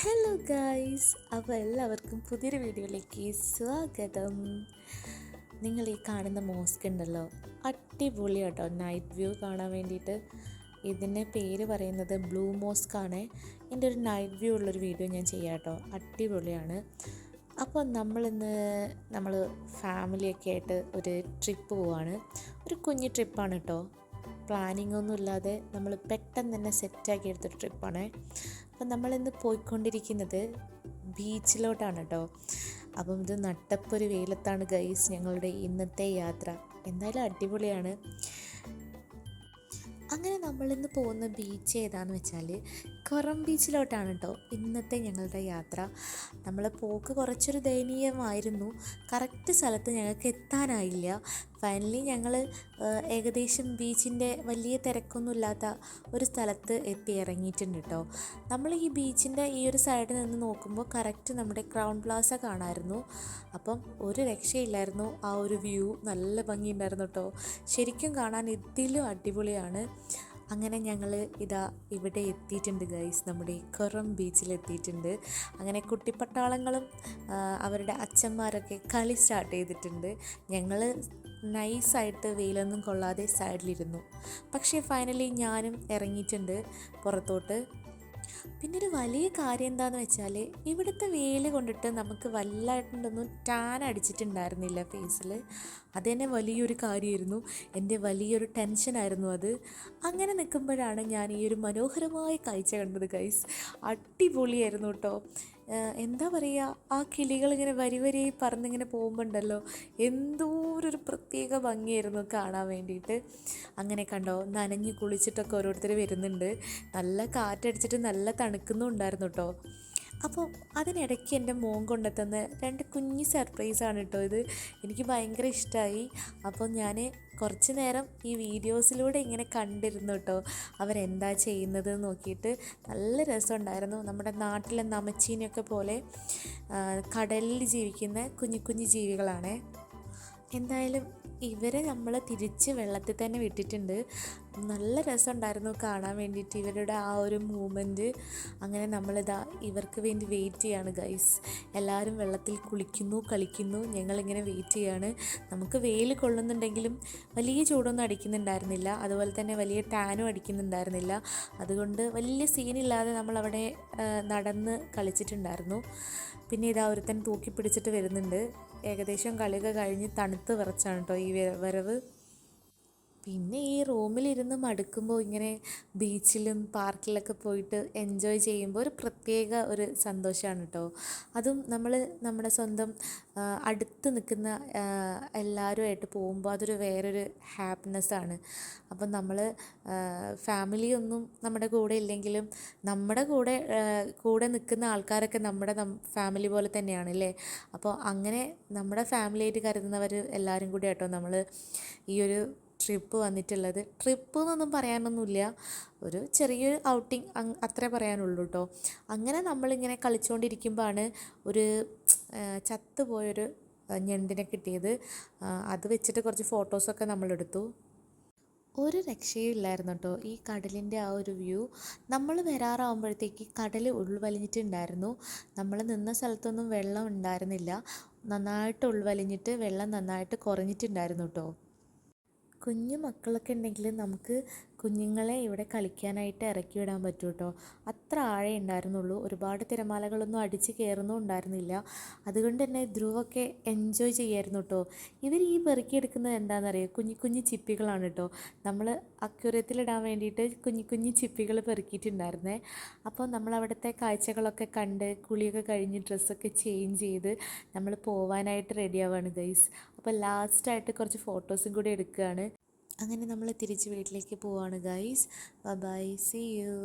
Hello guys അപ്പോൾ എല്ലാവർക്കും പുതിയൊരു വീഡിയോയിലേക്ക് സ്വാഗതം. നിങ്ങൾ ഈ കാണുന്ന മോസ്ക് ഉണ്ടല്ലോ? അടിപൊളി കേട്ടോ. നൈറ്റ് വ്യൂ കാണാൻ വേണ്ടിയിട്ട്. ഇതിന്റെ പേര് പറയുന്നത് ബ്ലൂ മോസ്ക് ആണ്. എന്റെ ഒരു നൈറ്റ് വ്യൂ ഉള്ളൊരു വീഡിയോ ഞാൻ ചെയ്യാം കേട്ടോ. അടിപൊളിയാണ്. അപ്പോൾ നമ്മളിന്ന് നമ്മൾ ഫാമിലിയൊക്കെ ആയിട്ട് ഒരു ട്രിപ്പ് പോവാണ്. ഒരു കുഞ്ഞു ട്രിപ്പാണ് കേട്ടോ. പ്ലാനിങ് ഒന്നും ഇല്ലാതെ നമ്മൾ പെട്ടെന്ന് തന്നെ സെറ്റാക്കി എടുത്ത ട്രിപ്പാണ്. അപ്പം നമ്മളിന്ന് പോയിക്കൊണ്ടിരിക്കുന്നത് ബീച്ചിലോട്ടാണ് കേട്ടോ. അപ്പം ഇത് നട്ടപ്പൊരു വെയിലത്താണ് ഗൈസ് ഞങ്ങളുടെ ഇന്നത്തെ യാത്ര. എന്തായാലും അടിപൊളിയാണ്. അങ്ങനെ നമ്മളിന്ന് പോകുന്ന ബീച്ച് ഏതാന്ന് വെച്ചാൽ കൊറം ബീച്ചിലോട്ടാണ് കേട്ടോ ഇന്നത്തെ ഞങ്ങളുടെ യാത്ര. നമ്മളെ പോക്ക് കുറച്ചൊരു ദയനീയമായിരുന്നു. കറക്റ്റ് സ്ഥലത്ത് ഞങ്ങൾക്ക് എത്താനായില്ല. ഫൈനലി ഞങ്ങൾ ഏകദേശം ബീച്ചിന്റെ വലിയ തിരക്കൊന്നുമില്ലാത്ത ഒരു സ്ഥലത്ത് എത്തി ഇറങ്ങിയിട്ടുണ്ട് കേട്ടോ നമ്മൾ ഈ ബീച്ചിന്റെ ഈ ഒരു സൈഡിൽ നിന്ന് നോക്കുമ്പോൾ കറക്റ്റ് നമ്മുടെ ക്രൗൺ പ്ലാസ കാണാമായിരുന്നു അപ്പം ഒരു രക്ഷയില്ലായിരുന്നു. ആ ഒരു വ്യൂ നല്ല ഭംഗിയുണ്ടായിരുന്നു കേട്ടോ ശരിക്കും കാണാൻ ഇതിലും അടിപൊളിയാണ്. അങ്ങനെ ഞങ്ങൾ ഇതാ ഇവിടെ എത്തിയിട്ടുണ്ട് ഗൈസ് നമ്മുടെ കൊറം ബീച്ചിൽ എത്തിയിട്ടുണ്ട്. അങ്ങനെ കുട്ടിപ്പട്ടാളങ്ങളും അവരുടെ അച്ഛന്മാരൊക്കെ കളി സ്റ്റാർട്ട് ചെയ്തിട്ടുണ്ട്. ഞങ്ങൾ നൈസായിട്ട് വെയിലൊന്നും കൊള്ളാതെ സൈഡിലിരുന്നു. പക്ഷേ ഫൈനലി ഞാനും ഇറങ്ങിയിട്ടുണ്ട് പുറത്തോട്ട്. പിന്നെ ഒരു വലിയ കാര്യം എന്താണെന്ന് വെച്ചാൽ ഇവിടുത്തെ വെയിൽ കൊണ്ടിട്ട് നമുക്ക് വല്ലായിട്ടുണ്ടൊന്നും ടാൻ അടിച്ചിട്ടുണ്ടായിരുന്നില്ല ഫേസിൽ. അത് തന്നെ വലിയൊരു കാര്യമായിരുന്നു. എന്റെ വലിയൊരു ടെൻഷനായിരുന്നു അത്. അങ്ങനെ നിൽക്കുമ്പോഴാണ് ഞാൻ ഈ ഒരു മനോഹരമായ കാഴ്ച കണ്ടത് ഗൈസ് അടിപൊളിയായിരുന്നു കേട്ടോ. എന്താ പറയുക ആ കിളികളിങ്ങനെ വരി വരി പറന്നിങ്ങനെ പോകുമ്പോണ്ടല്ലോ എന്തോ ഒരു പ്രത്യേക ഭംഗിയായിരുന്നു കാണാൻ വേണ്ടിയിട്ട്. അങ്ങനെ കണ്ടോ നനഞ്ഞ് കുളിച്ചിട്ടൊക്കെ ഓരോരുത്തർ വരുന്നുണ്ട്. നല്ല കാറ്റടിച്ചിട്ട് നല്ല തണുക്കുന്നുണ്ടായിരുന്നു കേട്ടോ അപ്പോൾ അതിനിടയ്ക്ക് എന്റെ മോൻ കൊണ്ടെത്തുന്ന രണ്ട് കുഞ്ഞ് സർപ്രൈസാണ് കേട്ടോ ഇത്. എനിക്ക് ഭയങ്കര ഇഷ്ടമായി അപ്പോൾ ഞാൻ കുറച്ച് നേരം ഈ വീഡിയോസിലൂടെ ഇങ്ങനെ കണ്ടിരുന്നു കേട്ടോ. അവരെന്താ ചെയ്യുന്നത് നോക്കിയിട്ട് നല്ല രസമുണ്ടായിരുന്നു. നമ്മുടെ നാട്ടിലെ നമച്ചീനൊക്കെ പോലെ കടലിൽ ജീവിക്കുന്ന കുഞ്ഞു കുഞ്ഞു ജീവികളാണ്. എന്തായാലും ഇവരെ നമ്മൾ തിരിച്ച് വെള്ളത്തിൽ തന്നെ വിട്ടിട്ടുണ്ട്. നല്ല രസമുണ്ടായിരുന്നു കാണാൻ വേണ്ടിയിട്ട് ഇവരുടെ ആ ഒരു മൂമെന്റ്. അങ്ങനെ നമ്മളിതാ ഇവർക്ക് വേണ്ടി വെയിറ്റ് ചെയ്യാണ് ഗൈസ് എല്ലാവരും വെള്ളത്തിൽ കുളിക്കുന്നു കളിക്കുന്നു ഞങ്ങളിങ്ങനെ വെയിറ്റ് ചെയ്യാണ്. നമുക്ക് വെയിൽ കൊള്ളുന്നുണ്ടെങ്കിലും വലിയ ചൂടൊന്നും അടിക്കുന്നുണ്ടായിരുന്നില്ല. അതുപോലെ തന്നെ വലിയ ടാനും അടിക്കുന്നുണ്ടായിരുന്നില്ല. അതുകൊണ്ട് വലിയ സീനില്ലാതെ നമ്മളവിടെ അവിടെ നടന്ന് കളിച്ചിട്ടുണ്ടായിരുന്നു. പിന്നെ ഇതാ ഒരുത്തൻ തൂക്കി പിടിച്ചിട്ട് വരുന്നുണ്ട്. ഏകദേശം കളിയൊക്കെ കഴിഞ്ഞ് തണുത്ത് വിറച്ചാണ് കേട്ടോ ഈ വര- വരവ്. പിന്നെ ഈ റൂമിലിരുന്ന് മടുക്കുമ്പോൾ ഇങ്ങനെ ബീച്ചിലും പാർക്കിലൊക്കെ പോയിട്ട് എൻജോയ് ചെയ്യുമ്പോൾ ഒരു പ്രത്യേക ഒരു സന്തോഷമാണ് കേട്ടോ അതും നമ്മൾ നമ്മുടെ സ്വന്തം അടുത്ത് നിൽക്കുന്ന എല്ലാവരുമായിട്ട് പോകുമ്പോൾ അതൊരു വേറൊരു ഹാപ്പിനെസ്സാണ്. അപ്പം നമ്മൾ ഫാമിലിയൊന്നും നമ്മുടെ കൂടെ ഇല്ലെങ്കിലും നമ്മുടെ കൂടെ കൂടെ നിൽക്കുന്ന ആൾക്കാരൊക്കെ നമ്മുടെ ഫാമിലി പോലെ തന്നെയാണ് അല്ലേ അപ്പോൾ അങ്ങനെ നമ്മുടെ ഫാമിലിയായിട്ട് കരുതുന്നവർ എല്ലാവരും കൂടി കേട്ടോ നമ്മൾ ഈ ഒരു ട്രിപ്പ് വന്നിട്ടുള്ളത്. ട്രിപ്പ് എന്നൊന്നും പറയാനൊന്നുമില്ല. ഒരു ചെറിയൊരു ഔട്ടിങ് അത്രേ പറയാനുള്ളൂ കേട്ടോ അങ്ങനെ നമ്മളിങ്ങനെ കളിച്ചുകൊണ്ടിരിക്കുമ്പോഴാണ് ഒരു ചത്തുപോയൊരു ഞണ്ടിനെ കിട്ടിയത്. അത് വെച്ചിട്ട് കുറച്ച് ഫോട്ടോസൊക്കെ നമ്മളെടുത്തു. ഒരു രക്ഷയും ഇല്ലായിരുന്നു കേട്ടോ ഈ കടലിന്റെ ആ ഒരു വ്യൂ. നമ്മൾ വരാറാവുമ്പോഴത്തേക്ക് കടൽ ഉൾവലിഞ്ഞിട്ടുണ്ടായിരുന്നു. നമ്മൾ നിന്ന സ്ഥലത്തൊന്നും വെള്ളം ഉണ്ടായിരുന്നില്ല. നന്നായിട്ട് ഉൾവലിഞ്ഞിട്ട് വെള്ളം നന്നായിട്ട് കുറഞ്ഞിട്ടുണ്ടായിരുന്നു കേട്ടോ കുഞ്ഞു മക്കളൊക്കെ ഉണ്ടെങ്കിൽ നമുക്ക് കുഞ്ഞുങ്ങളെ ഇവിടെ കളിക്കാനായിട്ട് ഇറക്കി വിടാൻ പറ്റും കേട്ടോ അത്ര ആഴേ ഉണ്ടായിരുന്നുള്ളൂ. ഒരുപാട് തിരമാലകളൊന്നും അടിച്ച് കയറുന്നും ഉണ്ടായിരുന്നില്ല. അതുകൊണ്ട് തന്നെ ധ്രുവൊക്കെ എൻജോയ് ചെയ്യായിരുന്നു കേട്ടോ ഇവർ ഈ പെറുക്കിയെടുക്കുന്നത് എന്താണെന്നറിയോ കുഞ്ഞു കുഞ്ഞു ചിപ്പികളാണ് കേട്ടോ നമ്മൾ അക്യൂറത്തിലിടാൻ വേണ്ടിയിട്ട് കുഞ്ഞു കുഞ്ഞു ചിപ്പികൾ പെറുക്കിയിട്ടുണ്ടായിരുന്നേ. അപ്പോൾ നമ്മൾ അവിടുത്തെ കാഴ്ചകളൊക്കെ കണ്ട് കുളിയൊക്കെ കഴിഞ്ഞ് ഡ്രസ്സൊക്കെ ചേഞ്ച് ചെയ്ത് നമ്മൾ പോവാനായിട്ട് റെഡിയാവാണ് ഗൈസ് അപ്പോൾ ലാസ്റ്റായിട്ട് കുറച്ച് ഫോട്ടോസും കൂടി എടുക്കുകയാണ്. അങ്ങനെ നമ്മൾ തിരിച്ച് വീട്ടിലേക്ക് പോവാണ് ഗൈസ് ബൈ സി യു